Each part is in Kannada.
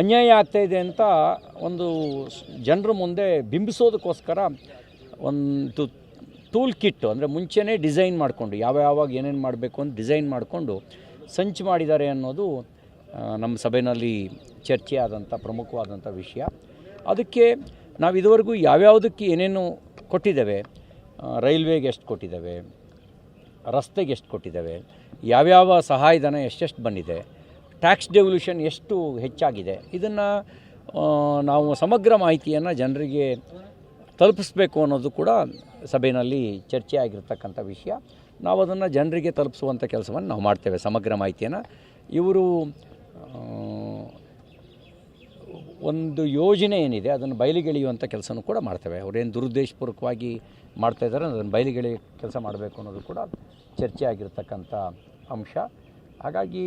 ಅನ್ಯಾಯ ಆಗ್ತಾ ಇದೆ ಅಂತ ಒಂದು ಜನರ ಮುಂದೆ ಬಿಂಬಿಸೋದಕ್ಕೋಸ್ಕರ ಒಂದು ಟೂಲ್ ಕಿಟ್ ಅಂದರೆ ಮುಂಚೆನೇ ಡಿಸೈನ್ ಮಾಡಿಕೊಂಡು ಯಾವ ಯಾವಾಗ ಏನೇನು ಮಾಡಬೇಕು ಅಂತ ಡಿಸೈನ್ ಮಾಡಿಕೊಂಡು ಸಂಚು ಮಾಡಿದ್ದಾರೆ ಅನ್ನೋದು ನಮ್ಮ ಸಭೆಯಲ್ಲಿ ಚರ್ಚೆ ಆದಂಥ ಪ್ರಮುಖವಾದಂಥ ವಿಷಯ. ಅದಕ್ಕೆ ನಾವು ಇದುವರೆಗೂ ಯಾವ್ಯಾವುದಕ್ಕೆ ಏನೇನು ಕೊಟ್ಟಿದ್ದೇವೆ ರೈಲ್ವೆಗೆ ಎಷ್ಟು ಕೊಟ್ಟಿದ್ದೇವೆ ರಸ್ತೆಗೆ ಎಷ್ಟು ಕೊಟ್ಟಿದ್ದೇವೆ, ಯಾವ್ಯಾವ ಸಹಾಯಧನ ಎಷ್ಟೆಷ್ಟು ಬಂದಿದೆ ಟ್ಯಾಕ್ಸ್ ಡೆವಲ್ಯೂಷನ್ ಎಷ್ಟು ಹೆಚ್ಚಾಗಿದೆ, ಇದನ್ನು ನಾವು ಸಮಗ್ರ ಮಾಹಿತಿಯನ್ನು ಜನರಿಗೆ ತಲುಪಿಸ್ಬೇಕು ಅನ್ನೋದು ಕೂಡ ಸಭೆಯಲ್ಲಿ ಚರ್ಚೆ ಆಗಿರ್ತಕ್ಕಂಥ ವಿಷಯ. ನಾವು ಅದನ್ನು ಜನರಿಗೆ ತಲುಪಿಸುವಂಥ ಕೆಲಸವನ್ನು ನಾವು ಮಾಡ್ತೇವೆ, ಸಮಗ್ರ ಮಾಹಿತಿಯನ್ನು. ಇವರು ಒಂದು ಯೋಜನೆ ಏನಿದೆ, ಅದನ್ನು ಬಯಲಿಗೆಳೆಯುವಂಥ ಕೆಲಸನೂ ಕೂಡ ಮಾಡ್ತೇವೆ. ಅವರೇನು ದುರುದ್ದೇಶಪೂರ್ವಕವಾಗಿ ಮಾಡ್ತಾಯಿದ್ದಾರೆ ಅದನ್ನು ಬಯಲಿಗೆಳೆಯ ಕೆಲಸ ಮಾಡಬೇಕು ಅನ್ನೋದು ಕೂಡ ಚರ್ಚೆ ಆಗಿರತಕ್ಕಂಥ ಅಂಶ. ಹಾಗಾಗಿ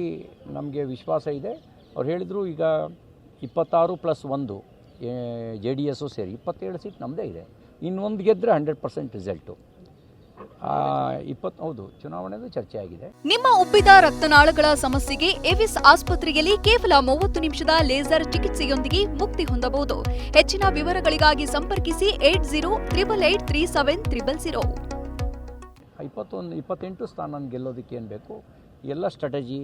ನಮಗೆ ವಿಶ್ವಾಸ ಇದೆ. ಅವ್ರು ಹೇಳಿದರು ಈಗ ಇಪ್ಪತ್ತಾರು ಪ್ಲಸ್ ಒಂದು ಜೆ ಡಿ ಎಸ್ಸು ಸೇರಿ ಇಪ್ಪತ್ತೇಳು ಸೀಟ್ ನಮ್ಮದೇ ಇದೆ. ಇನ್ನೊಂದು ಗೆದ್ದರೆ ಹಂಡ್ರೆಡ್ ಪರ್ಸೆಂಟ್ ರಿಸಲ್ಟು. ಇಪ್ಪತ್ತು ಹೌದು ಚುನಾವಣೆದು ಚರ್ಚೆ ಆಗಿದೆ. ನಿಮ್ಮ ಉಬ್ಬಿದ ರಕ್ತನಾಳಗಳ ಸಮಸ್ಯೆಗೆ ಎವಿಸ್ ಆಸ್ಪತ್ರೆಯಲ್ಲಿ ಕೇವಲ ಮೂವತ್ತು ನಿಮಿಷದ ಲೇಸರ್ ಚಿಕಿತ್ಸೆಯೊಂದಿಗೆ ಮುಕ್ತಿ ಹೊಂದಬಹುದು. ಹೆಚ್ಚಿನ ವಿವರಗಳಿಗಾಗಿ ಸಂಪರ್ಕಿಸಿ eight zero triple eight three seven triple zero. ಇಪ್ಪತ್ತೊಂದು ಇಪ್ಪತ್ತೆಂಟು ಸ್ಥಾನ ಗೆಲ್ಲೋದಕ್ಕೆ ಏನು ಬೇಕು? ಎಲ್ಲ ಸ್ಟ್ರಾಟಜಿ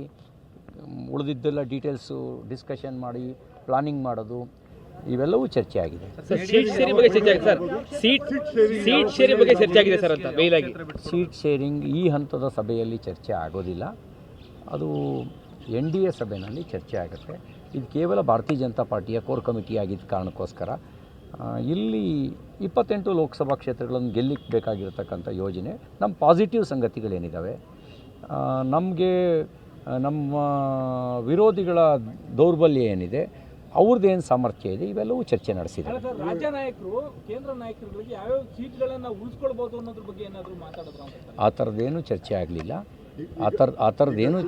ಉಳಿದಿದ್ದೆಲ್ಲ ಡೀಟೇಲ್ಸು ಡಿಸ್ಕಷನ್ ಮಾಡಿ ಪ್ಲಾನಿಂಗ್ ಮಾಡೋದು ಇವೆಲ್ಲವೂ ಚರ್ಚೆ ಆಗಿದೆ. ಸರ್ ಸೀಟ್ ಶೇರಿಂಗ್ ಬಗ್ಗೆ ಚರ್ಚೆ ಆಗಿದೆ ಸರ್. ಸೀಟ್ ಸೀಟ್ ಬಗ್ಗೆ ಚರ್ಚೆ ಆಗಿದೆ ಸರ್ ಅಂತ ಮೇಲಾಗಿ ಸೀಟ್ ಶೇರಿಂಗ್ ಈ ಹಂತದ ಸಭೆಯಲ್ಲಿ ಚರ್ಚೆ ಆಗೋದಿಲ್ಲ. ಅದು ಎನ್ ಡಿ ಎ ಸಭೆಯಲ್ಲಿ ಚರ್ಚೆ ಆಗುತ್ತೆ. ಇದು ಕೇವಲ ಭಾರತೀಯ ಜನತಾ ಪಾರ್ಟಿಯ ಕೋರ್ ಕಮಿಟಿ ಆಗಿದ್ದ ಕಾರಣಕ್ಕೋಸ್ಕರ. ಇಲ್ಲಿ ಇಪ್ಪತ್ತೆಂಟು ಲೋಕಸಭಾ ಕ್ಷೇತ್ರಗಳನ್ನು ಗೆಲ್ಲಿಕ್ಕೆ ಬೇಕಾಗಿರತಕ್ಕಂಥ ಯೋಜನೆ. ನಮ್ಮ ಪಾಸಿಟಿವ್ ಸಂಗತಿಗಳೇನಿದ್ದಾವೆ ನಮಗೆ ನಮ್ಮ ವಿರೋಧಿಗಳ ದೌರ್ಬಲ್ಯ ಏನಿದೆ ಅವ್ರದ್ದೇನು ಸಾಮರ್ಥ್ಯ ಇದೆ ಇವೆಲ್ಲವೂ ಚರ್ಚೆ ನಡೆಸಿದೆ ರಾಜ್ಯ ನಾಯಕರು ಕೇಂದ್ರ ನಾಯಕರುಗಳಿಗೆ ಯಾವ್ಯಾವ ಸೀಟ್ಗಳನ್ನು ಉಳಿಸ್ಕೊಳ್ಬೋದು ಅನ್ನೋದ್ರ ಬಗ್ಗೆ ಏನಾದರೂ ಮಾತಾಡೋದು ಆ ಥರದ್ದೇನು ಚರ್ಚೆ ಆಗಲಿಲ್ಲ. ಆ ಥರ ಆ ಥರದ್ದೇನು